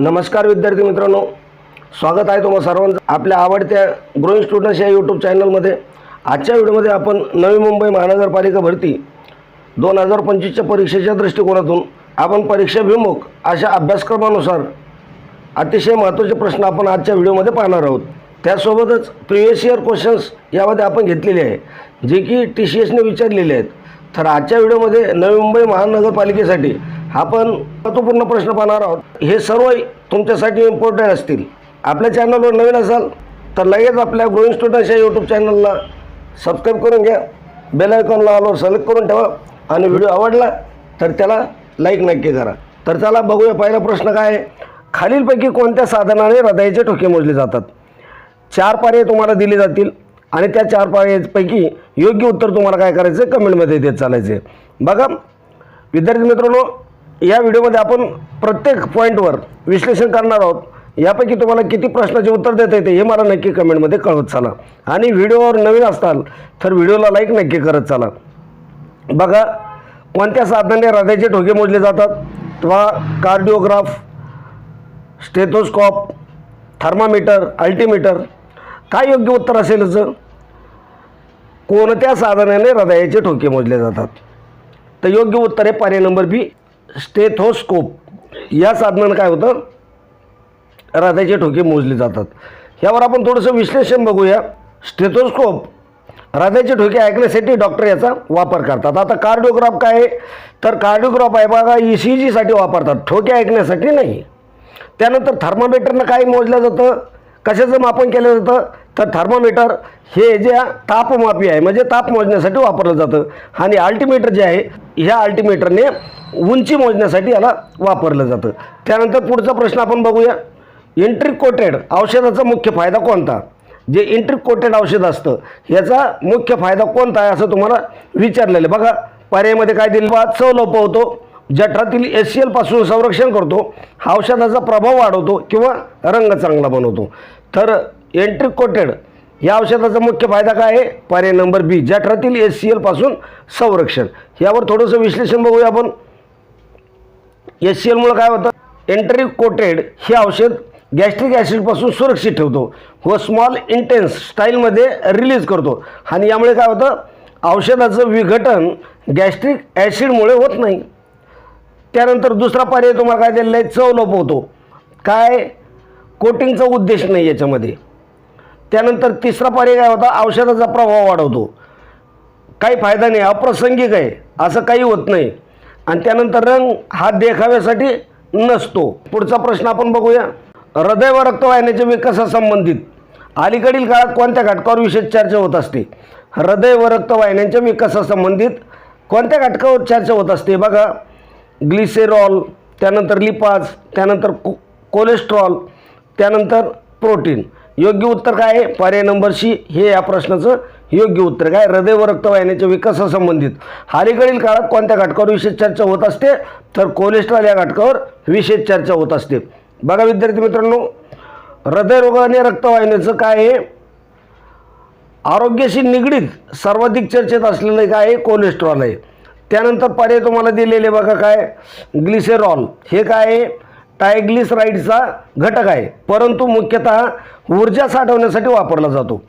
नमस्कार विद्यार्थी मित्रांनो. स्वागत आहे तुम्हाला सर्वांचं आपल्या आवडत्या ग्रोईंग स्टुडंट्स या यूट्यूब चॅनलमध्ये आजच्या व्हिडिओमध्ये आपण नवी मुंबई महानगरपालिका भरती दोन हजार पंचवीसच्या परीक्षेच्या दृष्टिकोनातून आपण परीक्षाभिमुख अशा अभ्यासक्रमानुसार अतिशय महत्त्वाचे प्रश्न आपण आजच्या व्हिडिओमध्ये पाहणार आहोत. त्यासोबतच प्रिवियस इयर क्वेश्चन्स यामध्ये आपण घेतलेले आहे जे की टी सी एसने विचारलेले आहेत. तर आजच्या व्हिडिओमध्ये नवी मुंबई महानगरपालिकेसाठी आपण महत्त्वपूर्ण प्रश्न पाहणार आहोत. हे सर्व तुमच्यासाठी इम्पॉर्टंट असतील. आपल्या चॅनलवर नवीन असाल तर लगेच आपल्या ग्रोईंग स्टुडंट्स या यूट्यूब चॅनलला सबस्क्राईब करून घ्या. बेल आयकॉनला ऑलवर सिलेक्ट करून ठेवा. आणि व्हिडिओ आवडला तर त्याला लाईक नक्की करा. तर चला बघूया पहिला प्रश्न काय आहे. खालीलपैकी कोणत्या साधनाने हृदयाचे ठोके मोजले जातात? चार पर्याय तुम्हाला दिले जातील. आणि त्या चार पायापैकी योग्य उत्तर तुम्हाला काय करायचं आहे कमेंटमध्ये देत चालायचं आहे बघा विद्यार्थी मित्रांनो या व्हिडिओमध्ये आपण प्रत्येक पॉईंटवर विश्लेषण करणार आहोत. यापैकी तुम्हाला किती प्रश्नाचे उत्तर देता येते हे मला नक्की कमेंटमध्ये कळवत चाला. आणि व्हिडिओवर नवीन असताल तर व्हिडिओला लाईक नक्की करत चाला. बघा कोणत्या साधनाने हृदयाचे ठोके मोजले जातात? किंवा कार्डिओग्राफ स्टेथोस्कॉप थर्मामीटर अल्टीमीटर काय योग्य उत्तर असेल कोणत्या साधनाने हृदयाचे ठोके मोजले जातात? तर योग्य उत्तर आहे पर्याय नंबर बी स्टेथोस्कोप. या साधनानं काय होतं? हृदयाचे ठोके मोजले जातात. यावर आपण थोडंसं विश्लेषण बघूया. स्टेथोस्कोप हृदयाचे ठोके ऐकण्यासाठी डॉक्टर याचा वापर करतात. आता कार्डिओग्राफ काय आहे? तर कार्डिओग्राफ आहे बघा ई सी जीसाठी वापरतात. ठोके ऐकण्यासाठी नाही. त्यानंतर थर्मामीटरनं काय मोजलं जातं? कशाचं मापन केलं जातं? तर थर्मामीटर हे जे तापमापी आहे म्हणजे ताप मोजण्यासाठी वापरलं जातं. आणि अल्टिमीटर जे आहे ह्या अल्टिमीटरने उंची मोजण्यासाठी याला वापरलं जातं. त्यानंतर पुढचा प्रश्न आपण बघूया. इंट्रिक कोटेड औषधाचा मुख्य फायदा कोणता? जे इंट्रिक कोटेड औषध असतं याचा मुख्य फायदा कोणता आहे असं तुम्हाला विचारलेलं आहे. बघा पर्यायमध्ये काय दिलं? बा चव होतो. जठरातील एस सी एलपासून संरक्षण करतो. औषधाचा प्रभाव वाढवतो किंवा रंग चांगला बनवतो. तर एंट्रिक कोटेड या औषधाचा मुख्य फायदा काय आहे? पर्याय नंबर बी जठरातील एस सी एलपासून संरक्षण. यावर थोडंसं विश्लेषण बघूया आपण. एस सी एलमुळं काय होतं? एंट्रिक कोटेड हे औषध गॅस्ट्रिक ॲसिडपासून सुरक्षित ठेवतो व स्मॉल इंटेन्स स्टाईलमध्ये रिलीज करतो. आणि यामुळे काय होतं? औषधाचं विघटन गॅस्ट्रिक ॲसिडमुळे होत नाही. त्यानंतर दुसरा पर्याय तुम्हाला काय दिलेला आहे? चव लपवतो. काय? कोटिंगचा उद्देश नाही याच्यामध्ये. त्यानंतर तिसरा पर्याय काय होता? औषधाचा प्रभाव वाढवतो. काही फायदा नाही अप्रासंगिक आहे. असं काही होत नाही. आणि त्यानंतर रंग हा देखाव्यासाठी नसतो. पुढचा प्रश्न आपण बघूया. हृदय व रक्तवाहिन्याच्या विकासासंबंधित. अलीकडील काळात कोणत्या घटकावर विशेष चर्चा होत असते? हृदय व रक्तवाहिन्यांच्या विकासासंबंधित कोणत्या घटकावर चर्चा होत असते? बघा ग्लिसेरॉल त्यानंतर लिपाज त्यानंतर को कोलेस्ट्रॉल त्यानंतर प्रोटीन. योग्य उत्तर काय आहे? पर्याय नंबर सी. हे या प्रश्नाचं योग्य उत्तर काय? हृदय व रक्तवाहिन्याच्या विकासासंबंधित. अलीकडील काळात कोणत्या घटकावर विशेष चर्चा होत असते? तर कोलेस्ट्रॉल या घटकावर विशेष चर्चा होत असते. बघा विद्यार्थी मित्रांनो हृदयरोग आणि रक्तवाहिन्याचं काय आहे? आरोग्याशी निगडीत सर्वाधिक चर्चेत असलेलं काय आहे कोलेस्ट्रॉल आहे. त्यानंतर पर्याय तुम्हाला दिलेले बघा काय? ग्लिसेरॉल हे काय? आहे टायग्लिसराईडचा घटक आहे. परंतु मुख्यतः ऊर्जा साठवण्यासाठी वापरला जातो.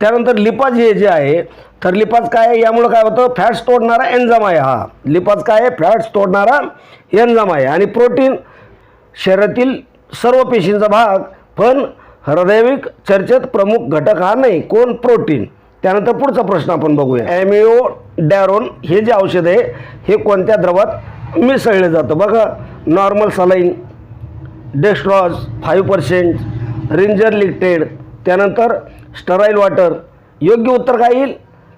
त्यानंतर लिपाज हे जे आहे तर लिपाज काय? आहे यामुळं काय होतं? फॅट्स तोडणारा एन्झाम आहे हा. लिपाज काय आहे? फॅट्स तोडणारा एन्झाम आहे. आणि प्रोटीन शरीरातील सर्व पेशींचा भाग पण हृदयविक चर्चेत प्रमुख घटक हा नाही. कोण? प्रोटीन. त्यानंतर पुढचा प्रश्न आपण बघूया. ॲमिओ डॅरोन हे जे औषध आहे हे कोणत्या द्रवात मिसळलं जातं? बघा normal saline dextrose five percent Ringer lactate त्यानंतर स्टराईल वॉटर. योग्य उत्तर काय येईल?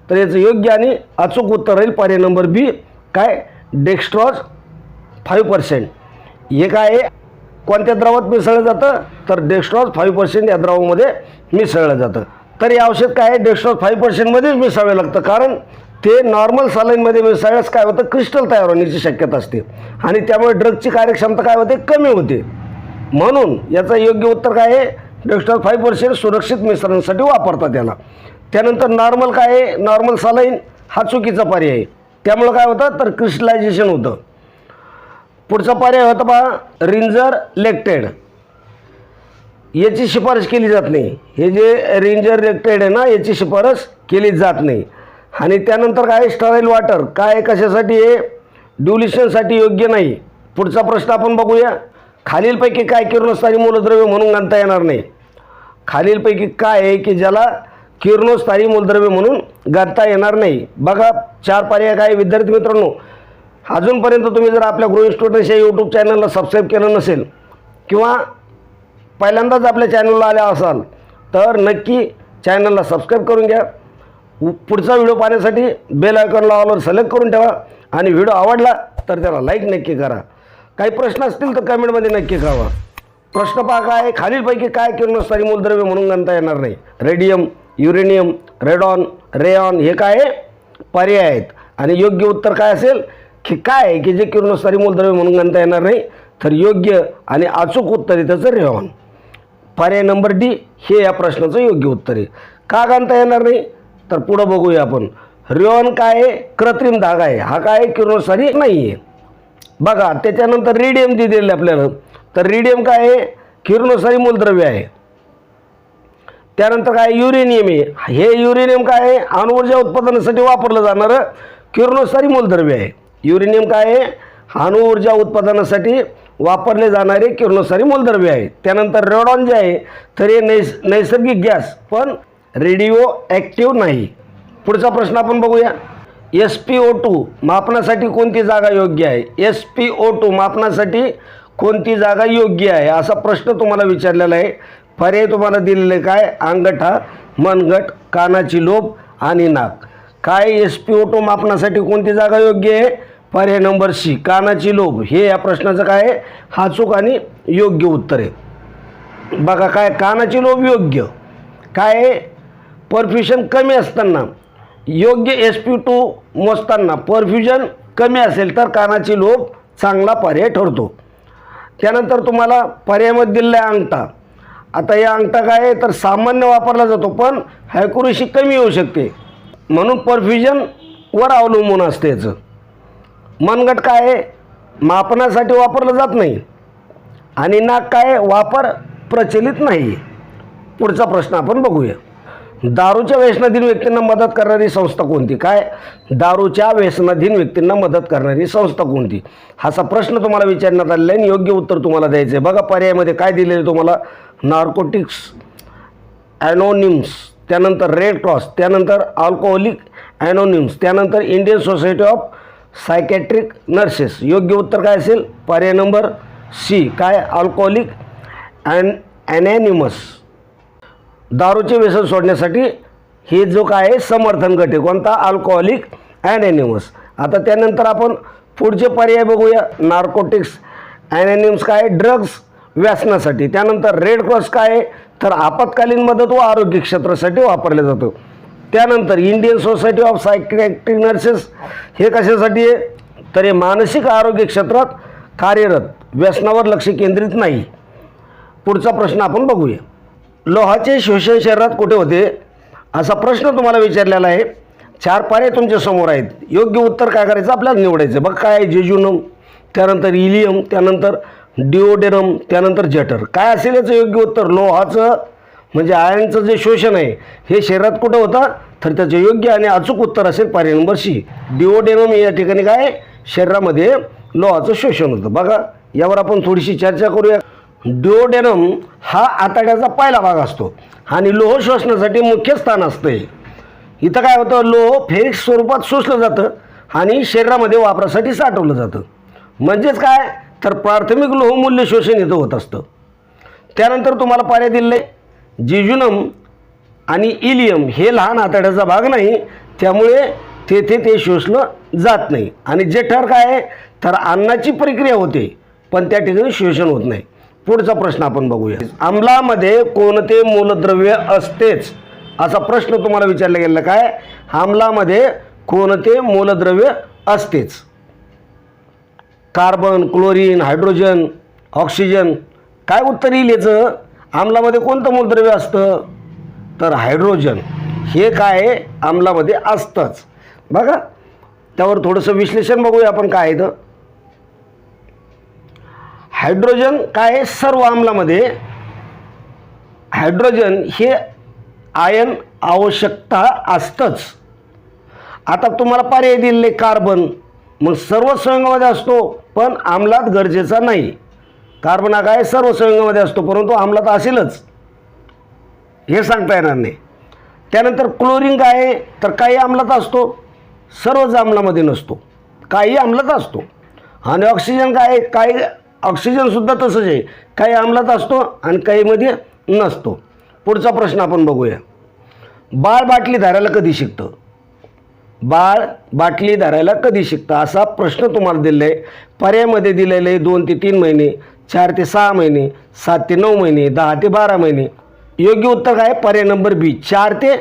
तर याचं योग्य आणि अचूक उत्तर राहील पर्याय नंबर बी काय? Dextrose five percent. हे काय आहे? कोणत्या द्रवात मिसळलं जातं? तर डेक्स्ट्रॉज फाईव्ह पर्सेंट या द्रवामध्ये मिसळलं जातं. तर हे औषध काय आहे? डेक्स्ट्रॉज फाईव्ह पर्सेंटमध्येच मिसावे लागतं. कारण ते नॉर्मल सलाईनमध्ये मिसाळ्यास काय होतं? क्रिस्टल तयार होण्याची शक्यता असते. आणि त्यामुळे ड्रगची कार्यक्षमता काय होते? कमी होते. म्हणून याचं योग्य उत्तर काय आहे? डेस्ट्रॉल फाईव्ह पर्सेंट सुरक्षित मिश्रणासाठी वापरतात याला. त्यानंतर नॉर्मल काय आहे? नॉर्मल सलाईन हा चुकीचा पर्याय आहे. त्यामुळं काय होतं? तर क्रिस्टलायझेशन होतं. पुढचा पर्याय होता पहा रिंजर लेक्टेड याची शिफारस केली जात नाही. हे जे रेंजर रेक्टेड आहे ना याची शिफारस केली जात नाही. आणि त्यानंतर काय स्टराईल वॉटर काय कशासाठी हे? ड्युलिशनसाठी योग्य नाही. पुढचा प्रश्न आपण बघूया. खालीलपैकी काय किरणोत्सारी मूलद्रव्य म्हणून गणता येणार नाही. खालीलपैकी काय आहे की ज्याला किरणोत्सारी मूलद्रव्य म्हणून गणता येणार नाही? बघा चार पर्याय काय? विद्यार्थी मित्रांनो अजूनपर्यंत तुम्ही जर आपल्या गृह स्टुडंट्स या यूट्यूब चॅनलला सबस्क्राईब केलं नसेल किंवा पहिल्यांदाच आपल्या चॅनलला आल्या असाल तर नक्की चॅनलला सबस्क्राईब करून घ्या. उ- पुढचा व्हिडिओ पाहण्यासाठी बेल आयकॉनला ऑलवर सिलेक्ट करून ठेवा. आणि व्हिडिओ आवडला तर त्याला लाईक नक्की करा. काही प्रश्न असतील तर कमेंटमध्ये नक्की कळवा. प्रश्न पहा काय खालीलपैकी काय किरणोत्सारी मूलद्रव्य म्हणून गणता येणार नाही. रेडियम युरेनियम रेडॉन रेऑन हे काय आहे? पर्याय आहेत. आणि योग्य उत्तर काय असेल? की काय आहे? की जे किरणोत्सारी मूलद्रव्य म्हणून गणता येणार नाही तर योग्य आणि अचूक उत्तर आहे त्याचं रेऑन पर्याय नंबर डी हे या प्रश्नाचं योग्य उत्तर आहे. का गणता येणार नाही? तर पुढं बघूया आपण. रेऑन काय आहे? कृत्रिम धागा आहे. हा काय आहे? किरणोत्सारी नाही आहे बघा त्याच्यानंतर रेडियम दिलेलं आहे आपल्याला तर रेडियम काय आहे? किरणोत्सारी मूलद्रव्य आहे. त्यानंतर काय? युरेनियम आहे. हे युरेनियम काय आहे? अणुऊर्जा उत्पादनासाठी वापरलं जाणारं किरणोत्सारी मूलद्रव्य आहे. युरेनियम काय आहे? अणुऊर्जा उत्पादनासाठी वापरले जाणारे किरणोत्सारी मूलद्रव्य आहे. त्यानंतर रेडॉन जे आहे तर हे नैस नैसर्गिक गॅस पण रेडिओ ॲक्टिव्ह नाही. पुढचा प्रश्न आपण बघूया. एस पी ओ टू मापनासाठी कोणती जागा योग्य आहे? एस पी ओ टू मापनासाठी कोणती जागा योग्य आहे? असा प्रश्न तुम्हाला विचारलेला आहे. पर्याय तुम्हाला दिलेले काय? अंगठा मनगट कानाची लोभ आणि नाक. काय एस पी ओ टू मापनासाठी कोणती जागा योग्य आहे? पर्याय नंबर सी कानाची लोभ. हे या प्रश्नाचं काय आहे? हाचूक आणि योग्य उत्तर आहे. बघा काय कानाची लोभ योग्य. काय आहे? परफ्युजन कमी असताना योग्य एस पी टू मोजताना परफ्युजन कमी असेल तर कानाची लोभ चांगला पर्याय ठरतो. त्यानंतर तुम्हाला पर्यायमध्ये दिलेला आहे अंगठा. आता या अंगठा काय आहे? तर सामान्य वापरला जातो पण हायकुरेशी कमी येऊ शकते. म्हणून परफ्युजन वर अवलंबून असते याचं. मनगट काय आहे? मापनासाठी वापरलं जात नाही. आणि नाक काय वापर प्रचलित नाही. पुढचा प्रश्न आपण बघूया. दारूच्या व्यसनाधीन व्यक्तींना मदत करणारी संस्था कोणती? काय? दारूच्या व्यसनाधीन व्यक्तींना मदत करणारी संस्था कोणती? असा प्रश्न तुम्हाला विचारण्यात आलेला आहे आणि योग्य उत्तर तुम्हाला द्यायचं आहे. बघा पर्यायामध्ये काय दिलेलं आहे तुम्हाला? नार्कोटिक्स ॲनोनिम्स त्यानंतर रेड क्रॉस त्यानंतर अल्कोहोलिक ॲनोनिम्स त्यानंतर Indian Society of Psychiatric Nurses योग्य उत्तर काय असेल? पर्याय नंबर सी काय? अल्कोहोलिक अँड ॲनॅनिमस दारूचे व्यसन सोडण्यासाठी हे जो काय आहे समर्थन गट आहे. कोणता? अल्कोहोलिक ॲनॅनिमस आता त्यानंतर आपण पुढचे पर्याय बघूया. नार्कोटिक्स ॲनॅनिम्स काय? ड्रग्स व्यसनासाठी. त्यानंतर रेड क्रॉस काय आहे? तर आपत्कालीन मदत व आरोग्य क्षेत्रासाठी वापरलं जातो. त्यानंतर Indian Society of Psychiatric Nurses हे कशासाठी आहे? तर हे मानसिक आरोग्य क्षेत्रात कार्यरत. व्यसनावर लक्ष केंद्रित नाही. पुढचा प्रश्न आपण बघूया. लोहाचे शोषण शरीरात कुठे होते? असा प्रश्न तुम्हाला विचारलेला आहे. चार पाने तुमच्यासमोर आहेत. योग्य उत्तर काय करायचं? आपल्याला निवडायचं. बघ काय आहे जेजुनम त्यानंतर इलियम त्यानंतर डिओडेरम त्यानंतर जटर काय असेल याचं योग्य उत्तर? लोहाचं म्हणजे आयनचं जे शोषण आहे हे शरीरात कुठं होतं? तर त्याचं योग्य आणि अचूक उत्तर असेल पर्याय नंबर सी. डिओडेनम या ठिकाणी काय? शरीरामध्ये लोहाचं शोषण होतं. बघा यावर आपण थोडीशी चर्चा करूया. डिओडेनम हा आतड्याचा पहिला भाग असतो आणि लोह शोषणासाठी मुख्य स्थान असतं हे. इथं काय होतं? लोह फेरिक स्वरूपात शोषलं जातं आणि शरीरामध्ये वापरासाठी साठवलं जातं. म्हणजेच काय? तर प्राथमिक लोहमूल्य शोषण इथं होत असतं. त्यानंतर तुम्हाला पर्याय दिले आहे जिजुनम आणि इलियम हे लहान आतड्याचा भाग नाही त्यामुळे तेथे ते शोषलं जात नाही. आणि जेठर काय आहे तर अन्नाची प्रक्रिया होते पण त्या ठिकाणी शोषण होत नाही. पुढचा प्रश्न आपण बघूया. आम्लामध्ये कोणते मूलद्रव्य असतेच? असा प्रश्न तुम्हाला विचारला गेला काय? आम्लामध्ये कोणते मूलद्रव्य असतेच? Carbon chlorine hydrogen oxygen. काय उत्तर येईल याचं? आम्लामध्ये कोणतं मूलद्रव्य असतं? तर हायड्रोजन. हे काय आहे आम्लामध्ये असतंच. बघा त्यावर थोडंसं विश्लेषण बघूया आपण काय आहे तर हायड्रोजन काय आहे? सर्व आम्लामध्ये हायड्रोजन हे आयन आवश्यकता असतंच. आता तुम्हाला पर्याय दिलेले कार्बन. मग सर्व संयोगामध्ये असतो पण आम्लात गरजेचा नाही. कार्बन हा काय सर्व संयुगामध्ये असतो परंतु आम्लात असेलच. हे सांगता येणार नाही. त्यानंतर क्लोरीन काय आहे तर काही आम्लात असतो सर्वच आम्लामध्ये नसतो. काही आम्लात असतो. आणि ऑक्सिजन काय आहे काही ऑक्सिजनसुद्धा तसंच आहे. काही आम्लात असतो आणि काहीमध्ये नसतो. पुढचा प्रश्न आपण बघूया. बाळ बाटली धरायला कधी शिकतं? बाळ बाटली धरायला कधी शिकतं? असा प्रश्न तुम्हाला दिलेला आहे. पर्यायमध्ये दिलेले आहे दोन ते तीन महिने. चार ते सहा महिने सात ते नऊ महिने दहा ते बारा महिने. योग्य उत्तर काय? आहे? पर्याय नंबर बी चार ते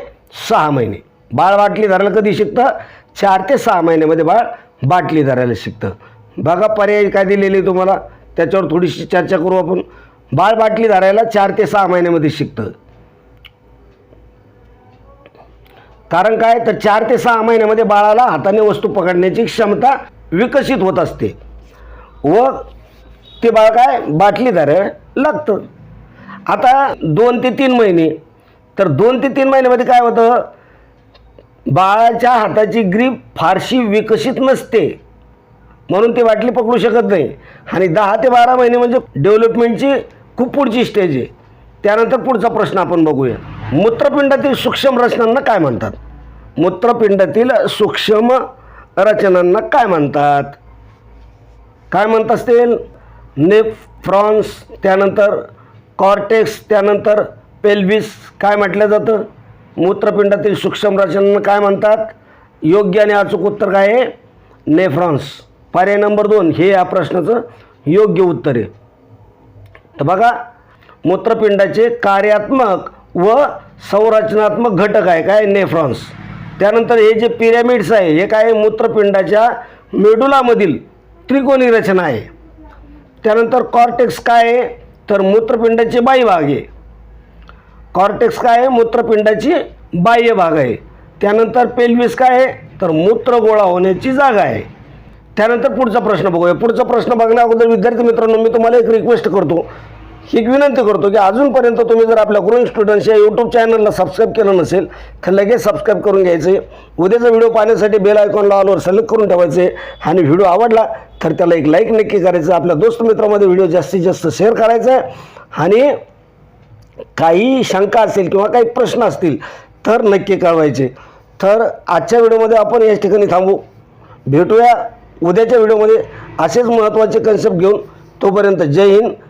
सहा महिने. बाळ बाटली धरायला कधी शिकतं? चार ते सहा महिन्यामध्ये बाळ बाटली धरायला शिकतं. बघा पर्याय काय दिलेले तुम्हाला? त्याच्यावर थोडीशी चर्चा करू आपण. बाळ बाटली धरायला चार ते सहा महिन्यामध्ये शिकतं. कारण काय? तर चार ते सहा महिन्यामध्ये बाळाला हाताने वस्तू पकडण्याची क्षमता विकसित होत असते. व ते बाळ काय? बाटली लागतं. आता दोन ते तीन महिने. तर दोन ते तीन महिन्यामध्ये काय होतं? बाळाच्या हाताची ग्रीप फारशी विकसित नसते. म्हणून ती बाटली पकडू शकत नाही. आणि दहा ते बारा महिने म्हणजे डेव्हलपमेंटची खूप पुढची स्टेज आहे. त्यानंतर पुढचा प्रश्न आपण बघूया. मूत्रपिंडातील सूक्ष्म रचनांना काय म्हणतात? मूत्रपिंडातील सूक्ष्म रचनांना काय म्हणतात? काय म्हणत असतील? नेफ्रॉन्स त्यानंतर कॉर्टेक्स त्यानंतर पेल्विस काय म्हटलं जातं? मूत्रपिंडातील सूक्ष्म रचनांना काय म्हणतात? योग्य आणि अचूक उत्तर काय आहे? नेफ्रॉन्स पर्याय नंबर दोन हे या प्रश्नाचं योग्य उत्तर आहे. तर बघा मूत्रपिंडाचे कार्यात्मक व संरचनात्मक घटक आहे काय? नेफ्रॉन्स त्यानंतर हे जे पिरॅमिड्स आहे हे काय? मूत्रपिंडाच्या मेडुलामधील त्रिकोणी रचना आहे. त्यानंतर कॉर्टेक्स काय आहे? तर मूत्रपिंडाचे बाह्य भाग आहे. कॉर्टेक्स काय आहे? मूत्रपिंडाची बाह्य भाग आहे. त्यानंतर पेल्विस काय आहे? तर मूत्र गोळा होण्याची जागा आहे. त्यानंतर पुढचा प्रश्न बघूया. पुढचा प्रश्न बघण्या अगोदर विद्यार्थी मित्रांनो मी तुम्हाला एक रिक्वेस्ट करतो. एक विनंती करतो की अजूनपर्यंत तुम्ही जर आपल्या ग्रोईंग स्टुडंट्स या यूट्यूब चॅनलला सबस्क्राईब केलं नसेल तर लगेच सबस्क्राईब करून घ्यायचे. उद्याचा व्हिडिओ पाहण्यासाठी बेल आयकॉनला ऑलवर सिलेक्ट करून ठेवायचे. आणि व्हिडिओ आवडला तर त्याला एक लाईक नक्की करायचं. आपल्या दोस्त मित्रामध्ये व्हिडिओ जास्तीत जास्त शेअर करायचा. आहे आणि काही शंका असेल किंवा काही प्रश्न असतील तर नक्की कळवायचे. तर आजच्या व्हिडिओमध्ये आपण याच ठिकाणी थांबू. भेटूया उद्याच्या व्हिडिओमध्ये असेच महत्त्वाचे कन्सेप्ट घेऊन. तोपर्यंत जय हिंद.